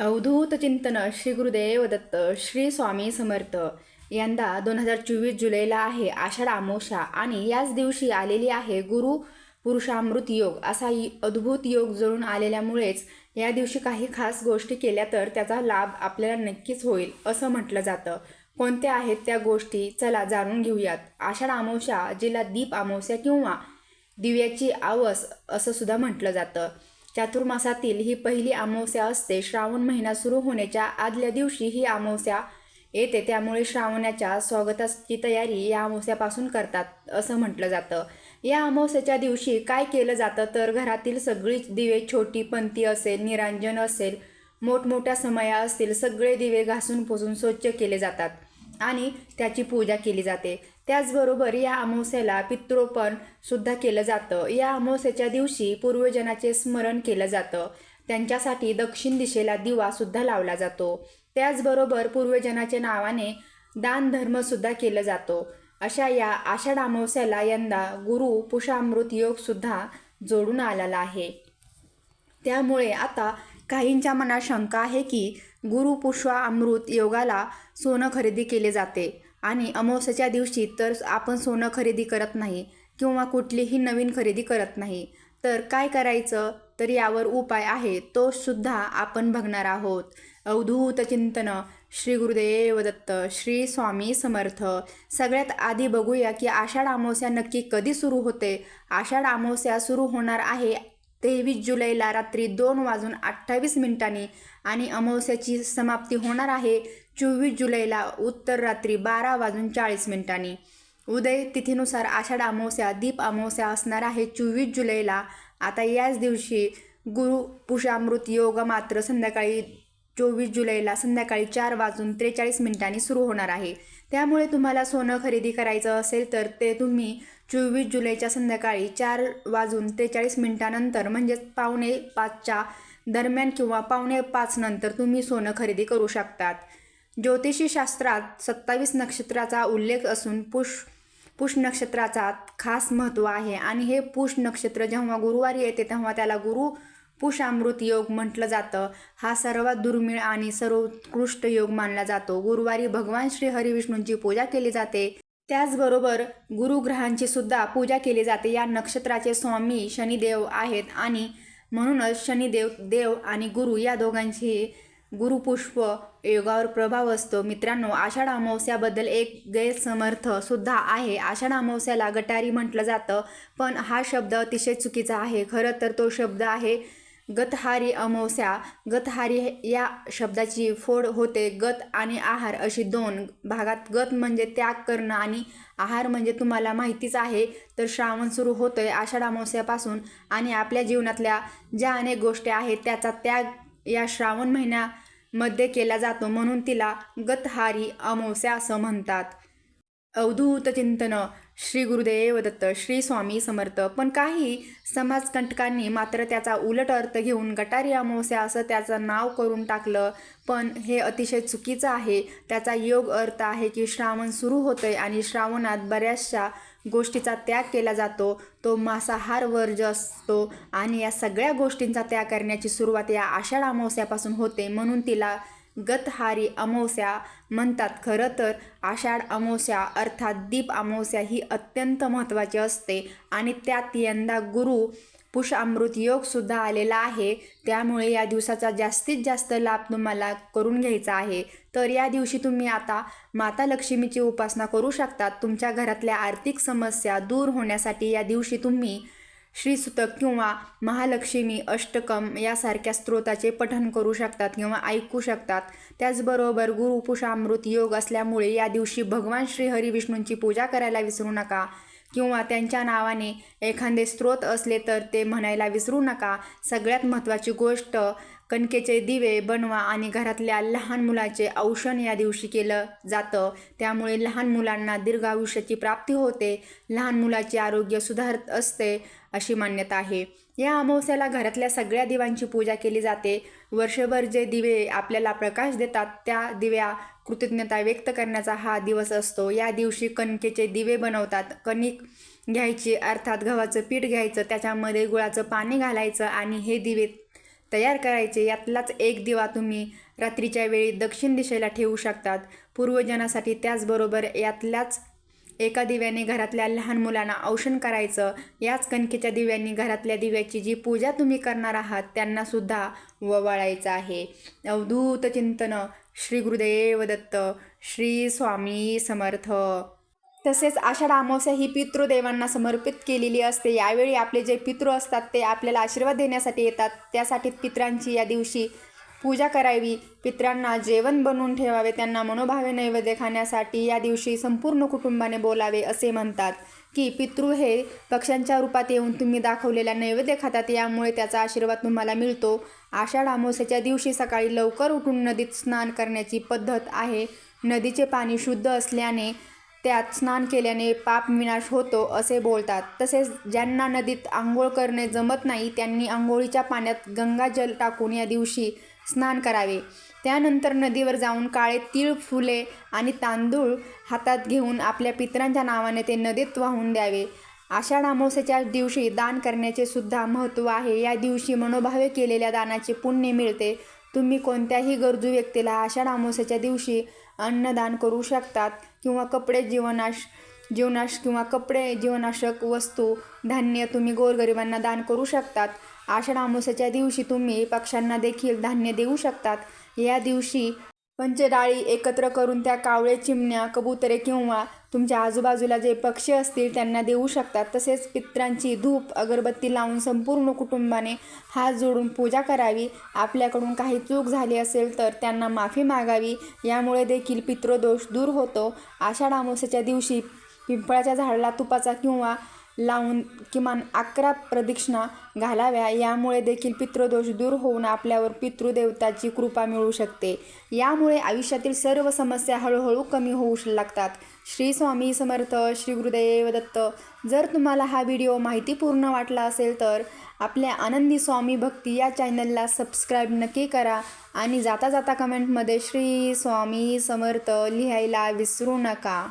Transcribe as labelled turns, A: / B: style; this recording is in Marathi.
A: अवधूत चिंतन श्री गुरुदेव दत्त श्री स्वामी समर्थ यंदा दोन हजार चोवीस जुलैला आहे. आषाढ आमोषा आणि याच दिवशी आलेली आहे गुरु पुरुषामृत योग असा अद्भुत योग जळून आलेल्यामुळेच या दिवशी काही खास गोष्टी केल्या तर त्याचा लाभ आपल्याला नक्कीच होईल असं म्हटलं जातं. कोणत्या आहेत त्या गोष्टी? चला जाणून घेऊयात. आषाढ अमावस्या जिला दीप अमावस्या किंवा दिव्याची आवस असं सुद्धा म्हटलं जातं. चातुर्मासातील ही पहिली अमावस्या असते. श्रावण महिना सुरू होण्याच्या आदल्या दिवशी ही अमावस्या येते. त्यामुळे श्रावणाच्या स्वागताची तयारी या अमावस्यापासून करतात असं म्हटलं जातं. या अमावस्याच्या दिवशी काय केलं जातं? तर घरातील सगळीच दिवे छोटी पंथी असेल निरांजन असेल मोठमोठ्या समया असतील सगळे दिवे घासून पुसून स्वच्छ केले जातात. आणि त्याची पूजा केली जाते. त्याचबरोबर या अमावस्याला पितृपण सुद्धा केलं जातं. या अमावस्याच्या दिवशी पूर्वजनाचे स्मरण केलं जातं. त्यांच्यासाठी दक्षिण दिशेला दिवा सुद्धा लावला जातो. त्याचबरोबर पूर्वजनाच्या नावाने दान धर्म सुद्धा केलं जातो. अशा या आषाढ अमावस्याला यंदा गुरु पुषामृत योग सुद्धा जोडून आलेला आहे. त्यामुळे आता काहींच्या मनात शंका आहे की अमृत योगाला सोनं खरेदी केले जाते. आणि अमावस्याच्या दिवशी तर आपण सोनं खरेदी करत नाही किंवा कुठलीही नवीन खरेदी करत नाही. तर काय करायचं? तर यावर उपाय आहे. तो सुद्धा आपण बघणार आहोत. अवधूत चिंतन. श्री गुरुदेव दत्त. श्री स्वामी समर्थ. सगळ्यात आधी बघूया की आषाढ अमावस्या नक्की कधी सुरू होते? आषाढ अमावस्या सुरू होणार आहे तेवीस जुलैला रात्री दोन वाजून अठ्ठावीस मिनिटांनी आणि अमावस्याची समाप्ती होणार आहे. चोवीस जुलैला उत्तर रात्री बारा वाजून चाळीस मिनिटांनी. उदय तिथीनुसार आषाढ अमावस्या दीप अमावस्या असणार आहे. चोवीस जुलैला आता याच दिवशी गुरु पुषामृत योग मात्र संध्याकाळी चोवीस जुलैला संध्याकाळी चार वाजून त्रेचाळीस मिनिटांनी सुरू होणार आहे. त्यामुळे तुम्हाला सोनं खरेदी करायचं असेल तर ते तुम्ही चोवीस जुलैच्या संध्याकाळी चार वाजून त्रेचाळीस मिनिटानंतर म्हणजेच पावणे पाचच्या दरम्यान किंवा पावणे पाच नंतर तुम्ही सोनं खरेदी करू शकतात. ज्योतिषी शास्त्रात सत्तावीस नक्षत्राचा उल्लेख असून पुष पुष नक्षत्राचा खास महत्त्व आहे आणि हे पुष नक्षत्र जेव्हा गुरुवारी येते तेव्हा त्याला गुरु पुष अमृत योग म्हटलं जातं. हा सर्वात दुर्मिळ आणि सर्वोत्कृष्ट योग मानला जातो. गुरुवारी भगवान श्री हरिविष्णूंची पूजा केली जाते. त्याचबरोबर गुरुग्रहांची सुद्धा पूजा केली जाते. या नक्षत्राचे स्वामी शनिदेव आहेत आणि म्हणूनच शनिदेव देव आणि गुरु या दोघांची गुरुपुष्प योगावर प्रभाव असतो. मित्रांनो आषाढ अमावस्याबद्दल एक गैरसमर्थ सुद्धा आहे. आषाढ अमावस्याला गटारी म्हटलं जातं पण हा शब्द अतिशय चुकीचा आहे. खरं तर तो शब्द आहे गतहारी अमावस्या गतहारी या शब्दाची फोड होते. गत आणि आहार अशी दोन भागात गत म्हणजे त्याग करणं आणि आहार म्हणजे तुम्हाला माहितीच आहे तर श्रावण सुरू होतोय आषाढ अमावस्यापासून आणि आपल्या जीवनातल्या ज्या अनेक गोष्टी आहेत त्याचा त्याग या श्रावण महिन्यामध्ये केला जातो म्हणून तिला गतहारी अमावस्या असं म्हणतात. अवधूत चिंतन श्री गुरुदेव दत्त श्री स्वामी समर्थ. पण काही समाजकंटकांनी मात्र त्याचा उलट अर्थ घेऊन गटारी अमावस्या असं त्याचं नाव करून टाकलं. पण हे अतिशय चुकीचं आहे. त्याचा योग अर्थ आहे की श्रावण सुरू होतोय आणि श्रावणात बऱ्याचशा गोष्टीचा त्याग केला जातो. तो मांसाहार वर्ज असतो आणि या सगळ्या गोष्टींचा त्याग करण्याची सुरुवात या आषाढ अमावस्यापासून होते म्हणून तिला गतहारी अमावस्या म्हणतात. खरं तर आषाढ अमावस्या अर्थात दीप अमावस्या ही अत्यंत महत्त्वाची असते आणि त्यात यंदा गुरु पुष अमृत आलेला आहे. त्यामुळे या दिवसाचा जास्तीत जास्त लाभ तुम्हाला करून घ्यायचा आहे. तर या दिवशी तुम्ही आता माता लक्ष्मीची उपासना करू शकतात. तुमच्या घरातल्या आर्थिक समस्या दूर होण्यासाठी या दिवशी तुम्ही श्रीसुतक किंवा महालक्ष्मी अष्टकम यासारख्या स्त्रोताचे पठन करू शकतात किंवा ऐकू शकतात. त्याचबरोबर गुरुपुषामृत योग असल्यामुळे या दिवशी भगवान श्री हरिविष्णूंची पूजा करायला विसरू नका किंवा त्यांच्या नावाने एखादे स्त्रोत असले तर ते म्हणायला विसरू नका. सगळ्यात महत्त्वाची गोष्ट कणकेचे दिवे बनवा आणि घरातल्या लहान मुलाचे औषण या दिवशी केलं जातं. त्यामुळे लहान मुलांना दीर्घ आयुष्याची प्राप्ती होते. लहान मुलाचे आरोग्य सुधारत असते अशी मान्यता आहे. या अमावस्याला घरातल्या सगळ्या दिवांची पूजा केली जाते. वर्षभर जे दिवे आपल्याला प्रकाश देतात त्या दिव्या कृतज्ञता व्यक्त करण्याचा हा दिवस असतो. या दिवशी कणकेचे दिवे बनवतात. कणिक घ्यायची अर्थात गव्हाचं पीठ घ्यायचं त्याच्यामध्ये गुळाचं पाणी घालायचं आणि हे दिवे तयार करायचे यातलाच एक दिवा तुम्ही रात्रीच्या वेळी दक्षिण दिशेला ठेवू शकतात. पूर्वजनासाठी त्याचबरोबर यातल्याच एका दिव्याने घरातल्या लहान मुलांना औषण करायचं. याच कणकेच्या दिव्यांनी घरातल्या दिव्याची जी पूजा तुम्ही करणार आहात त्यांनासुद्धा ववाळायचं आहे. अवधूत चिंतन श्री गुरुदेव दत्त श्री स्वामी समर्थ. तसेच आषाढ अमावस्या ही पितृदेवांना समर्पित केलेली असते. यावेळी आपले जे पितृ असतात ते आपल्याला आशीर्वाद देण्यासाठी येतात. त्यासाठी पित्रांची या दिवशी पूजा करावी. पित्रांना जेवण बनवून ठेवावे. त्यांना मनोभावे नैवेद्य खाण्यासाठी या दिवशी संपूर्ण कुटुंबाने बोलावे असे म्हणतात की पितृ हे पक्ष्यांच्या रूपात येऊन तुम्ही दाखवलेल्या नैवेद्य खातात. यामुळे त्याचा आशीर्वाद तुम्हाला मिळतो. आषाढ अमावस्याच्या दिवशी सकाळी लवकर उठून नदीत स्नान करण्याची पद्धत आहे. नदीचे पाणी शुद्ध असल्याने त्यात स्नान केल्याने पाप विनाश होतो असे बोलतात. तसेच ज्यांना नदीत आंघोळ करणे जमत नाही त्यांनी आंघोळीच्या पाण्यात गंगाजल टाकून या दिवशी स्नान करावे. त्यानंतर नदीवर जाऊन काळे तीळ फुले आणि तांदूळ हातात घेऊन आपल्या पितरांच्या नावाने ते नदीत वाहून द्यावे. आषाढ अमावस्येच्या दिवशी दान करण्याचे सुद्धा महत्त्व आहे. या दिवशी मनोभावे केलेल्या दानाचे पुण्य मिळते. तुम्ही कोणत्याही गरजू व्यक्तीला आषाढ अमावस्येच्या दिवशी अन्नदान करू शकतात किंवा कपडे जीवनाश जीवनाश किंवा कपडे जीवनाशक वस्तू धान्य तुम्ही गोरगरिबांना दान करू शकतात. आषाढ अमावस्येच्या दिवशी तुम्ही पक्ष्यांना देखील धान्य देऊ शकतात. या दिवशी पंचडाळी एकत्र करून त्या कावळे चिमण्या कबुतरे किंवा तुमच्या आजूबाजूला जे पक्षी असतील त्यांना देऊ शकतात. तसेच पित्रांची धूप अगरबत्ती लावून संपूर्ण कुटुंबाने हात जोडून पूजा करावी. आपल्याकडून काही चूक झाली असेल तर त्यांना माफी मागावी. यामुळे देखील पितृदोष दूर होतो. आषाढ अमावस्येच्या दिवशी पिंपळाच्या झाडाला तुपाचा किंवा लावून किमान अकरा प्रदक्षिणा घालाव्या. यामुळे देखील पितृदोष दूर होऊन आपल्यावर पितृदेवताची कृपा मिळू शकते. यामुळे आयुष्यातील सर्व समस्या हळूहळू कमी होऊ लागतात. श्री स्वामी समर्थ श्री गुरुदेव दत्त जर तुम्हाला हा व्हिडिओ माहितीपूर्ण वाटला असेल तर आपल्या आनंदी स्वामी भक्ती या चॅनलला सबस्क्राईब नक्की करा आणि जाता जाता कमेंटमध्ये श्री स्वामी समर्थ लिहायला विसरू नका.